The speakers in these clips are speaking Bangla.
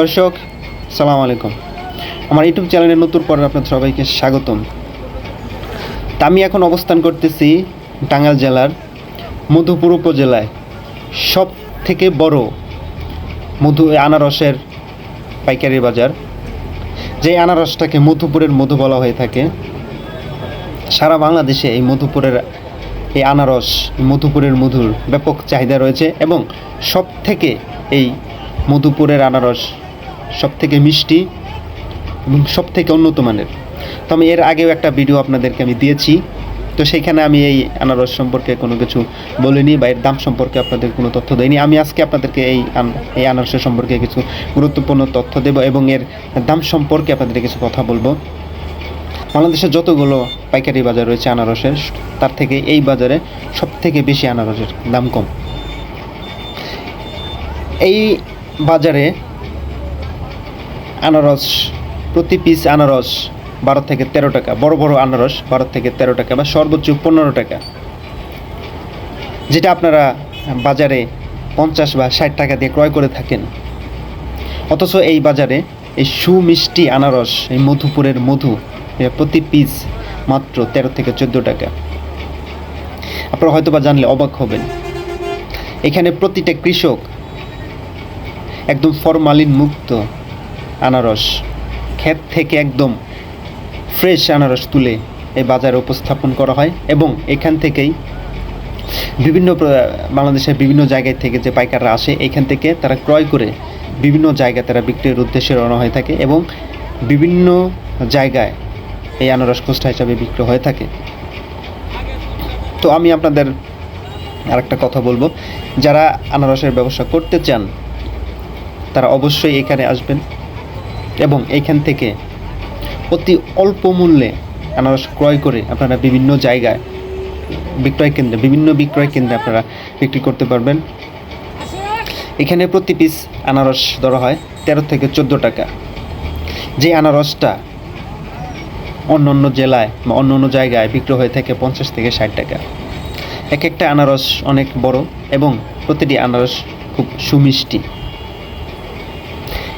দর্শক, সালাম আলাইকুম। আমার ইউটিউব চ্যানেলের নতুন পর্বে আপনাদের সবাইকে স্বাগতম। তা আমি এখন অবস্থান করতেছি টাঙ্গাইল জেলার মধুপুর উপজেলায়। সব থেকে বড় মধু আনারসের পাইকারি বাজার, যে আনারসটাকে মধুপুরের মধু বলা হয়ে থাকে। সারা বাংলাদেশে এই মধুপুরের, এই আনারস, মধুপুরের মধুর ব্যাপক চাহিদা রয়েছে এবং সব থেকে এই মধুপুরের আনারস সব থেকে মিষ্টি এবং সব থেকে উন্নত মানের তো আমি এর আগেও একটা ভিডিও আপনাদেরকে আমি দিয়েছি। তো সেখানে আমি এই আনারস সম্পর্কে কোনো কিছু বলিনি বা এর দাম সম্পর্কে আপনাদের কোনো তথ্য দেইনি। আমি আজকে আপনাদেরকে এই এই আনারসের সম্পর্কে কিছু গুরুত্বপূর্ণ তথ্য দেব এবং এর দাম সম্পর্কে আপনাদের কিছু কথা বলব। বাংলাদেশের যতগুলো পাইকারি বাজার রয়েছে আনারসের, তার থেকে এই বাজারে সব থেকে বেশি আনারসের দাম কম। এই বাজারে আনারস, প্রতি পিস আনারস বারো থেকে তেরো টাকা। বড় বড় আনারস বারো থেকে তেরো টাকা বা সর্বোচ্চ পনেরো টাকা। যেটা আপনারা বাজারে পঞ্চাশ বা ষাট টাকা দিয়ে ক্রয় করে থাকেন। অথচ এই বাজারে এই সুমিষ্টি আনারস, এই মধুপুরের মধু প্রতি পিস মাত্র তেরো থেকে চোদ্দ টাকা। আপনারা হয়তো বা জানলে অবাক হবেন। এখানে প্রতিটা কৃষক একদম ফরমালিন মুক্ত আনারস। ক্ষেত থেকে একদম ফ্রেশ আনারস তুলে এই বাজারে উপস্থাপন করা হয় এবং এখান থেকেই বিভিন্ন বাংলাদেশের বিভিন্ন জায়গায় থেকে যে পাইকাররা আসে, এখান থেকে তারা ক্রয় করে বিভিন্ন জায়গায় তারা বিক্রির উদ্দেশ্যে রওনা হয়ে থাকে এবং বিভিন্ন জায়গায় এই আনারস খুচরা হিসাবে বিক্রি হয়ে থাকে। তো আমি আপনাদের আরেকটা কথা বলব। যারা আনারসের ব্যবসা করতে চান, তারা অবশ্যই এখানে আসবেন। এবং এখান থেকে অতি অল্প মূল্যে আনারস ক্রয় করে আপনারা বিভিন্ন জায়গায় বিক্রয় কেন্দ্রে, বিভিন্ন বিক্রয় কেন্দ্রে আপনারা বিক্রি করতে পারবেন। এখানে প্রতি পিস আনারস ধরা হয় তেরো থেকে চোদ্দ টাকা। যে আনারসটা অন্য অন্য জেলায় বা অন্য অন্য জায়গায় বিক্রি হয়ে থাকে পঞ্চাশ থেকে ষাট টাকা। এক একটা আনারস অনেক বড় এবং প্রতিটি আনারস খুব সুমিষ্টি।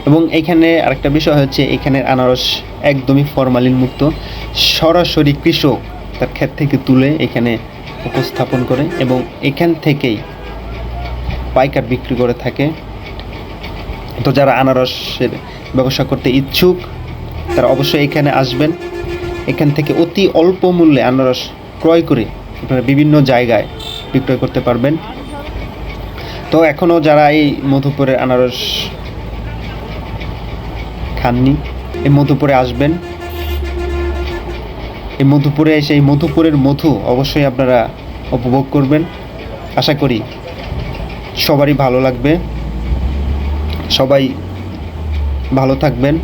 এবং এখানে আরেকটা বিষয় হচ্ছে, এখানের আনারস একদমই ফরমালিন মুক্ত সরাসরি কৃষক তার ক্ষেত থেকে তুলে এখানে উপস্থাপন করে এবং এখান থেকেই পাইকার বিক্রি করে থাকে। তো যারা আনারসের ব্যবসা করতে ইচ্ছুক, তারা অবশ্যই এখানে আসবেন। এখান থেকে অতি অল্প মূল্যে আনারস ক্রয় করে আপনারা বিভিন্ন জায়গায় বিক্রয় করতে পারবেন। তো এখনও যারা এই মধুপুরের আনারস খাননি। এই মধুপুরে আসবেন। এই মধুপুরে এসে এই মধুপুরের মধু অবশ্যই আপনারা উপভোগ করবেন। আশা করি সবারই ভালো লাগবে। সবাই ভালো থাকবেন।